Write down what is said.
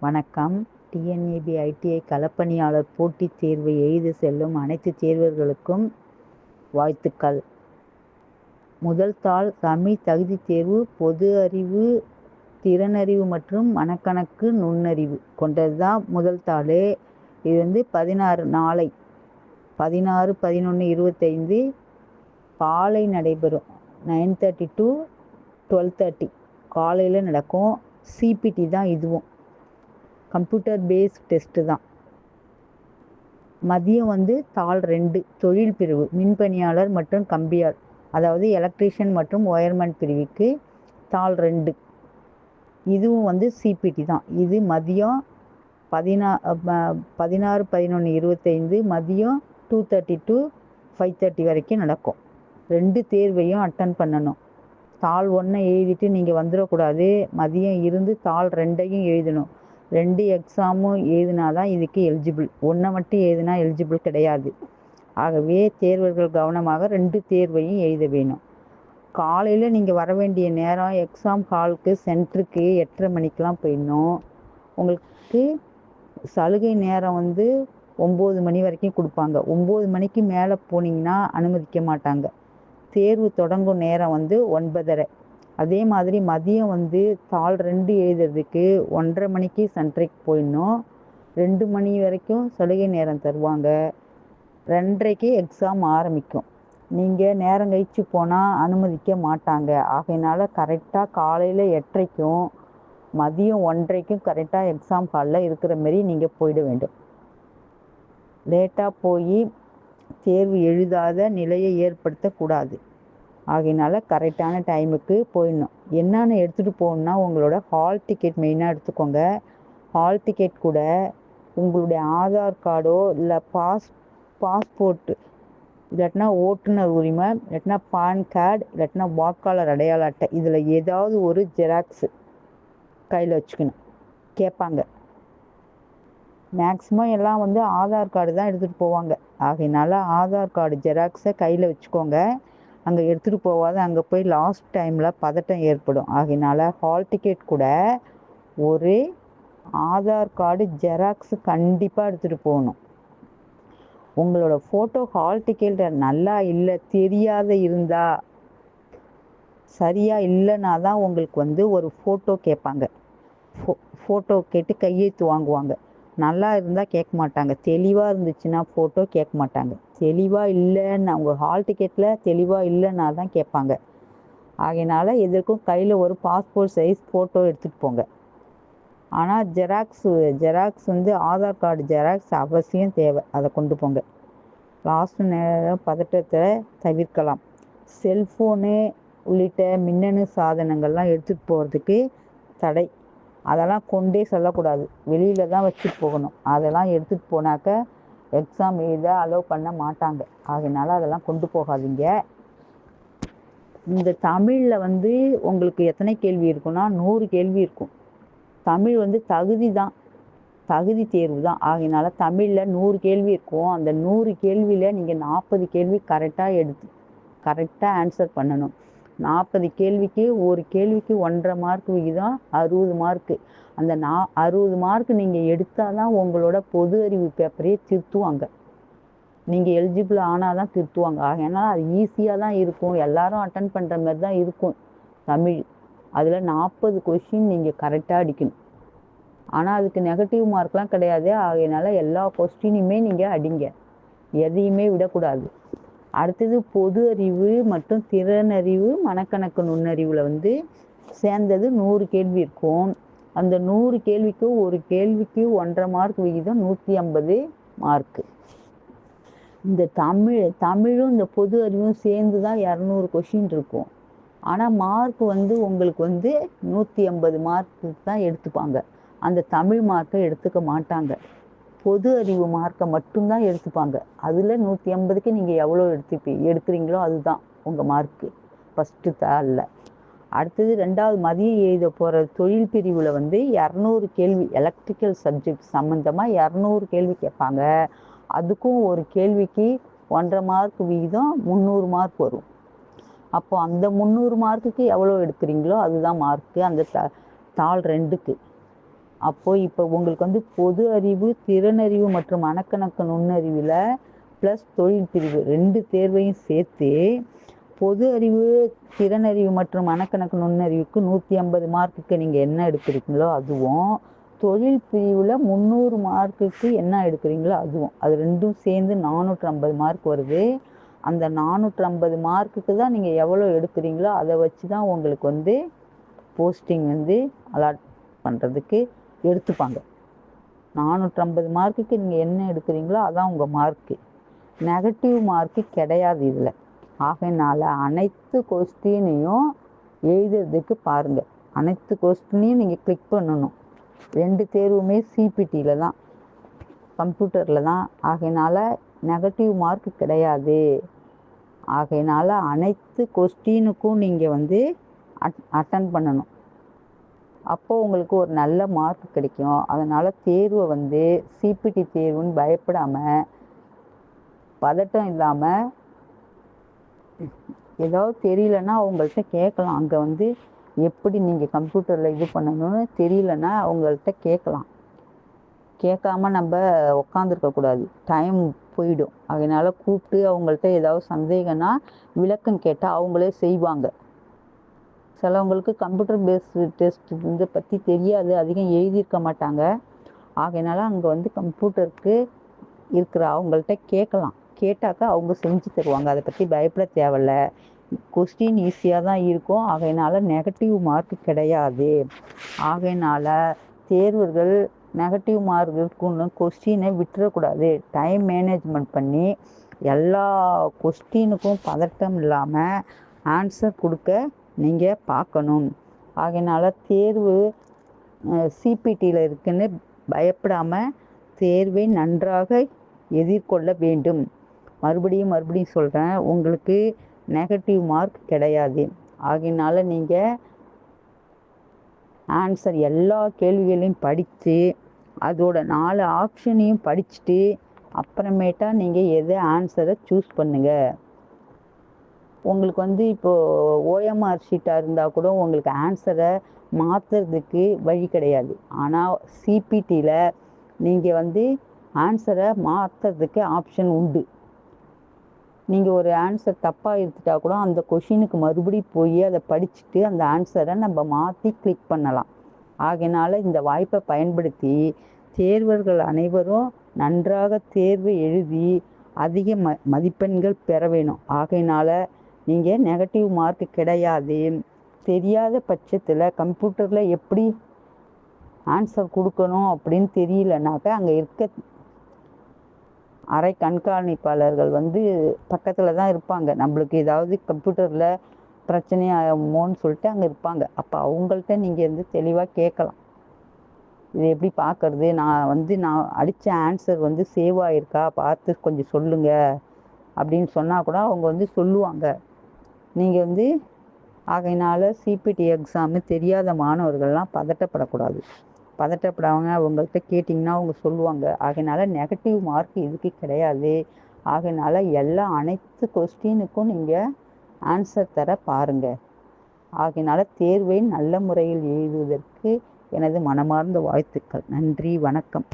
வணக்கம். TNAP ITI களப்பணியாளர் போட்டித் தேர்வை எழுதி செல்லும் அனைத்து தேர்வர்களுக்கும் வாழ்த்துக்கள். முதல் தாள் தமிழ் தகுதித் தேர்வு பொது அறிவு திறனறிவு மற்றும் மனக்கணக்கு நுண்ணறிவு கொண்டது தான் முதல் தாள். இது வந்து பதினாறு நாளை பதினாறு பதினொன்று இருபத்தைந்து காலை நடைபெறும். Nine thirty to twelve thirty காலையில் நடக்கும். சிபிடி தான் இதுவும். கம்ப்யூட்டர் பேஸ்ட் டெஸ்ட்டு தான். மதியம் வந்து தாள் ரெண்டு தொழில் பிரிவு மின்பணியாளர் மற்றும் கம்பியார் அதாவது எலக்ட்ரீஷியன் மற்றும் ஒயர்மேன் பிரிவுக்கு தாள் ரெண்டு. இதுவும் வந்து சிபிடி தான். இது மதியம் பதினா பதினாறு பதினொன்று இருபத்தைந்து மதியம் two thirty to five thirty வரைக்கும் நடக்கும். ரெண்டு தேர்வையும் அட்டன் பண்ணணும். தாள் ஒன்றை எழுதிட்டு நீங்கள் வந்துடக்கூடாது. மதியம் இருந்து தாள் ரெண்டையும் எழுதணும். ரெண்டு எக்ஸாமும் எழுதினா தான் இதுக்கு எலிஜிபிள் ஒன்றை மட்டும் எழுதினா எலிஜிபிள் கிடையாது. ஆகவே தேர்வர்கள் கவனமாக ரெண்டு தேர்வையும் எழுத வேணும். காலையில் நீங்கள் வர வேண்டிய நேரம் எக்ஸாம் ஹாலுக்கு சென்டருக்கு எட்டரை மணிக்கெலாம் போயிடணும். உங்களுக்கு சலுகை நேரம் வந்து ஒம்பது மணி வரைக்கும் கொடுப்பாங்க. ஒம்பது மணிக்கு மேலே போனீங்கன்னா அனுமதிக்க மாட்டாங்க. தேர்வு தொடங்கும் நேரம் வந்து ஒன்பதரை. அதே மாதிரி மதியம் வந்து தாள் ரெண்டு எழுதுறதுக்கு ஒன்றரை மணிக்கு சென்ட்ரிக்கு போயிடணும். ரெண்டு மணி வரைக்கும் சலுகை நேரம் தருவாங்க. ரெண்டரைக்கு எக்ஸாம் ஆரம்பிக்கும். நீங்கள் நேரம் கழித்து போனால் அனுமதிக்க மாட்டாங்க. ஆகையினால கரெக்டாக காலையில் எட்டரைக்கும் மதியம் ஒன்றரைக்கும் கரெக்டாக எக்ஸாம் ஹாலில் இருக்கிற மாரி நீங்கள் போயிட வேண்டும். லேட்டாக போய் தேர்வு எழுதாத நிலையை ஏற்படுத்தக்கூடாது. ஆகையினால கரெக்டான டைமுக்கு போயிடணும். என்னென்ன எடுத்துகிட்டு போகணுன்னா உங்களோட ஹால் டிக்கெட் மெயினாக எடுத்துக்கோங்க. ஹால் டிக்கெட் கூட உங்களுடைய ஆதார் கார்டோ இல்லை பாஸ் பாஸ்போர்ட்டு இல்லாட்டினா ஓட்டுநர் உரிமை இல்லாட்டினா பான் கார்டு இல்லாட்டினா வாக்காளர் அடையாள அட்டை இதில் ஏதாவது ஒரு ஜெராக்ஸு கையில் வச்சுக்கணும். கேட்பாங்க. மேக்ஸிமம் எல்லாம் வந்து ஆதார் கார்டு தான் எடுத்துகிட்டு போவாங்க. ஆகையினால ஆதார் கார்டு ஜெராக்ஸை கையில் வச்சுக்கோங்க. அங்கே எடுத்துகிட்டு போகாத அங்கே போய் லாஸ்ட் டைமில் பதட்டம் ஏற்படும். ஆகினால ஹால் டிக்கெட் கூட ஒரு ஆதார் கார்டு ஜெராக்ஸ் கண்டிப்பாக எடுத்துகிட்டு போகணும். உங்களோட ஃபோட்டோ ஹால் டிக்கெட் நல்லா இல்லை தெரியாத இருந்தா சரியாக இல்லைனா தான் உங்களுக்கு வந்து ஒரு ஃபோட்டோ கேட்பாங்க. ஃபோ ஃபோட்டோ கேட்டு கையெழுத்து வாங்குவாங்க. நல்லா இருந்தால் கேட்க மாட்டாங்க. தெளிவாக இருந்துச்சுன்னா ஃபோட்டோ கேட்க மாட்டாங்க. தெளிவாக இல்லைன்னு அவங்க ஹால் டிக்கெட்டில் தெளிவாக இல்லைன்னா தான் கேட்பாங்க. ஆகையினால எதற்கும் கையில் ஒரு பாஸ்போர்ட் சைஸ் ஃபோட்டோ எடுத்துகிட்டு போங்க. ஆனால் ஜெராக்ஸ் ஜெராக்ஸ் வந்து ஆதார் கார்டு ஜெராக்ஸ் அவசியம் தேவை. அதை கொண்டு போங்க. லாஸ்ட் நேரம் பதட்டத்தை தவிர்க்கலாம். செல்ஃபோனு உள்ளிட்ட மின்னணு சாதனங்கள்லாம் எடுத்துகிட்டு போகிறதுக்கு தடை. அதெல்லாம் கொண்டே செல்லக்கூடாது. வெளியில் தான் வச்சுட்டு போகணும். அதெல்லாம் எடுத்துகிட்டு போனாக்க எக்ஸாம் எழுத அலோவ் பண்ண மாட்டாங்க. அதனால அதெல்லாம் கொண்டு போகாதீங்க. இந்த தமிழில் வந்து உங்களுக்கு எத்தனை கேள்வி இருக்குன்னா நூறு கேள்வி இருக்கும். தமிழ் வந்து தகுதி தான். தகுதி தேர்வு தான். ஆகையினால தமிழில் நூறு கேள்வி இருக்கும். அந்த நூறு கேள்வியில் நீங்கள் நாற்பது கேள்வி கரெக்டாக எடுத்து கரெக்டாக ஆன்சர் பண்ணணும். நாற்பது கேள்விக்கு ஒரு கேள்விக்கு ஒன்றரை மார்க் விகிதம் அறுபது மார்க்கு அந்த நா அறுபது மார்க் நீங்கள் எடுத்தால் தான் உங்களோட பொது அறிவு பேப்பரையே திருத்துவாங்க. நீங்கள் எலிஜிபிள் ஆனால் தான் திருத்துவாங்க. ஏன்னா அது ஈஸியாக தான் இருக்கும். எல்லாரும் அட்டன் பண்ணுற மாதிரி தான் இருக்கும் தமிழ். அதில் நாற்பது கொஷின் நீங்கள் கரெக்டாக அடிக்கணும். ஆனால் அதுக்கு நெகட்டிவ் மார்க்லாம் கிடையாது. ஆகையினால எல்லா கொஸ்டினையுமே நீங்கள் அடிங்க. எதையுமே விடக்கூடாது. அடுத்தது பொது அறிவு மற்றும் திறனறிவு மனக்கணக்கு நுண்ணறிவில் வந்து சேர்ந்தது நூறு கேள்வி இருக்கும். அந்த நூறு கேள்விக்கு ஒரு கேள்விக்கு ஒன்றரை மார்க் விகிதம் நூற்றி ஐம்பது மார்க்கு. இந்த தமிழ் தமிழும் இந்த பொது அறிவும் சேர்ந்து தான் இரநூறு கொஷின் இருக்கும். ஆனால் மார்க் வந்து உங்களுக்கு வந்து நூற்றி ஐம்பது மார்க்கு தான் எடுத்துப்பாங்க. அந்த தமிழ் மார்க்கை எடுத்துக்க மாட்டாங்க. பொது அறிவு மார்க்கை மட்டும்தான் எடுத்துப்பாங்க. அதில் நூற்றி ஐம்பதுக்கு நீங்கள் எவ்வளோ எடுத்துப்பீ எடுக்கிறீங்களோ அதுதான் உங்கள் மார்க்கு. ஃபஸ்ட்டு தாளில் அடுத்தது ரெண்டாவது மதியம் எழுத போகிற தொழில் பிரிவில் வந்து இரநூறு கேள்வி எலக்ட்ரிக்கல் சப்ஜெக்ட் சம்மந்தமாக இரநூறு கேள்வி கேட்பாங்க. அதுக்கும் ஒரு கேள்விக்கு ஒன்றரை மார்க் விகிதம் முந்நூறு மார்க் வரும். அப்போ அந்த முந்நூறு மார்க்குக்கு எவ்வளோ எடுக்கிறீங்களோ அதுதான் மார்க்கு அந்த த தாள் ரெண்டுக்கு. அப்போது இப்போ உங்களுக்கு வந்து பொது அறிவு திறனறிவு மற்றும் மனக்கணக்கு நுண்ணறிவில் ப்ளஸ் தொழில் பிரிவு ரெண்டு தேர்வையும் சேர்த்து பொது அறிவு திறனறிவு மற்றும் மனக்கணக்கு நுண்ணறிவுக்கு நூற்றி ஐம்பது மார்க்குக்கு நீங்கள் என்ன எடுக்கிறீங்களோ அதுவும் தொழில் பிரிவில் முந்நூறு மார்க்குக்கு என்ன எடுக்கிறீங்களோ அதுவும். அது ரெண்டும் சேர்ந்து நானூற்றி ஐம்பது மார்க் வருது. அந்த நானூற்றி ஐம்பது மார்க்குக்கு தான் நீங்கள் எவ்வளோ எடுக்கிறீங்களோ அதை வச்சு தான் உங்களுக்கு வந்து போஸ்டிங் வந்து அலாட் பண்ணுறதுக்கு எடுத்துப்பாங்க. நானூற்றம்பது மார்க்குக்கு நீங்கள் என்ன எடுக்கிறீங்களோ அதான் உங்கள் மார்க்கு. நெகட்டிவ் மார்க்கு கிடையாது இதில். ஆகையினால அனைத்து கொஸ்டினையும் எழுதுறதுக்கு பாருங்கள் அனைத்து கொஸ்டினையும் நீங்கள் கிளிக் பண்ணணும். ரெண்டு தேர்வுமே சிபிடியில் தான். கம்ப்யூட்டரில் தான். ஆகையினால நெகட்டிவ் மார்க் கிடையாது. ஆகையினால அனைத்து கொஸ்டினுக்கும் நீங்கள் வந்து அட் அட்டன் பண்ணணும். அப்போது உங்களுக்கு ஒரு நல்ல மார்க் கிடைக்கும். அதனால் தேர்வை வந்து சிபிடி தேர்வுன்னு பயப்படாமல் பதட்டம் இல்லாமல் ஏதாவது தெரியலன்னா அவங்கள்ட்ட கேட்கலாம். அங்கே வந்து எப்படி நீங்கள் கம்ப்யூட்டரில் இது பண்ணணும்னு தெரியலன்னா அவங்கள்ட்ட கேட்கலாம். கேட்காம நம்ம உக்காந்துருக்கக்கூடாது டைம் போயிடும். அதனால் கூப்பிட்டு அவங்கள்ட்ட ஏதாவது சந்தேகம்னா விளக்கம் கேட்டால் அவங்களே செய்வாங்க. சிலவங்களுக்கு கம்ப்யூட்டர் பேஸ்டு டெஸ்ட் இதை பற்றி தெரியாது. அதிகம் எழுதியிருக்க மாட்டாங்க. ஆகையினால அங்கே வந்து கம்ப்யூட்டருக்கு இருக்கிற அவங்கள்ட்ட கேட்கலாம். கேட்டாக்கா அவங்க செஞ்சு தருவாங்க. அதை பற்றி பயப்பட தேவையில்ல. கொஸ்டின் ஈஸியாக தான் இருக்கும். ஆகையினால நெகட்டிவ் மார்க் கிடையாது. ஆகையினால தேர்வர்கள் நெகட்டிவ் மார்க் இருக்குன்னு கொஸ்டினை விட்டுறக்கூடாது. டைம் மேனேஜ்மெண்ட் பண்ணி எல்லா கொஸ்டினுக்கும் பதட்டம் இல்லாமல் ஆன்சர் கொடுக்க நீங்கள் பார்க்கணும். ஆகையினால தேர்வு சிபிடியில் இருக்குன்னு பயப்படாமல் தேர்வை நன்றாக எதிர்கொள்ள வேண்டும். மறுபடியும் மறுபடியும் சொல்கிறேன் உங்களுக்கு நெகட்டிவ் மார்க் கிடையாது. ஆகையினால நீங்கள் ஆன்சர் எல்லா கேள்விகளையும் படித்து அதோட நாலு ஆப்ஷனையும் படிச்சுட்டு அப்புறமேட்டா நீங்கள் எது ஆன்சரை சூஸ் பண்ணுங்கள் உங்களுக்கு வந்து இப்போது ஓஎம்ஆர் ஷீட்டாக இருந்தால் கூட உங்களுக்கு ஆன்சரை மாற்றுறதுக்கு வழி கிடையாது. ஆனால் சிபிடியில் நீங்கள் வந்து ஆன்சரை மாற்றுறதுக்கு ஆப்ஷன் உண்டு. நீங்கள் ஒரு ஆன்சர் தப்பாக எடுத்துட்டா கூட அந்த கொஷினுக்கு மறுபடி போய் அதை படிச்சுட்டு அந்த ஆன்சரை நம்ம மாற்றி கிளிக் பண்ணலாம். ஆகையினால இந்த வாய்ப்பை பயன்படுத்தி தேர்வர்கள் அனைவரும் நன்றாக தேர்வு எழுதி அதிக ம மதிப்பெண்கள் பெற வேணும். ஆகையினால நீங்கள் நெகட்டிவ் மார்க் கிடையாது. தெரியாத பட்சத்தில் கம்ப்யூட்டரில் எப்படி ஆன்சர் கொடுக்கணும் அப்படின்னு தெரியலனாக்கா அங்கே இருக்க அரை கண்காணிப்பாளர்கள் வந்து பக்கத்தில் தான் இருப்பாங்க. நம்மளுக்கு ஏதாவது கம்ப்யூட்டரில் பிரச்சனையாகுமோன்னு சொல்லிட்டு அங்கே இருப்பாங்க. அப்போ அவங்கள்ட்ட நீங்கள் வந்து தெளிவாக கேட்கலாம். இது எப்படி பார்க்கறது? நான் வந்து நான் அடித்த ஆன்சர் வந்து சேவ் ஆகிருக்கா பார்த்து கொஞ்சம் சொல்லுங்கள் அப்படின்னு சொன்னால் கூட அவங்க வந்து சொல்லுவாங்க. நீங்கள் வந்து ஆகையினால சிபிடி எக்ஸாமு தெரியாத மாணவர்கள்லாம் பதட்டப்படக்கூடாது. பதட்டப்படாமல் அவங்கள்ட்ட கேட்டிங்கன்னா அவங்க சொல்லுவாங்க. ஆகையினால நெகட்டிவ் மார்க் இதுக்கு கிடையாது. ஆகையினால எல்லா அனைத்து கொஸ்டினுக்கும் நீங்கள் ஆன்சர் தர பாருங்கள் ஆகையினால தேர்வை நல்ல முறையில் எழுதுவதற்கு எனது மனமார்ந்த வாழ்த்துக்கள். நன்றி வணக்கம்.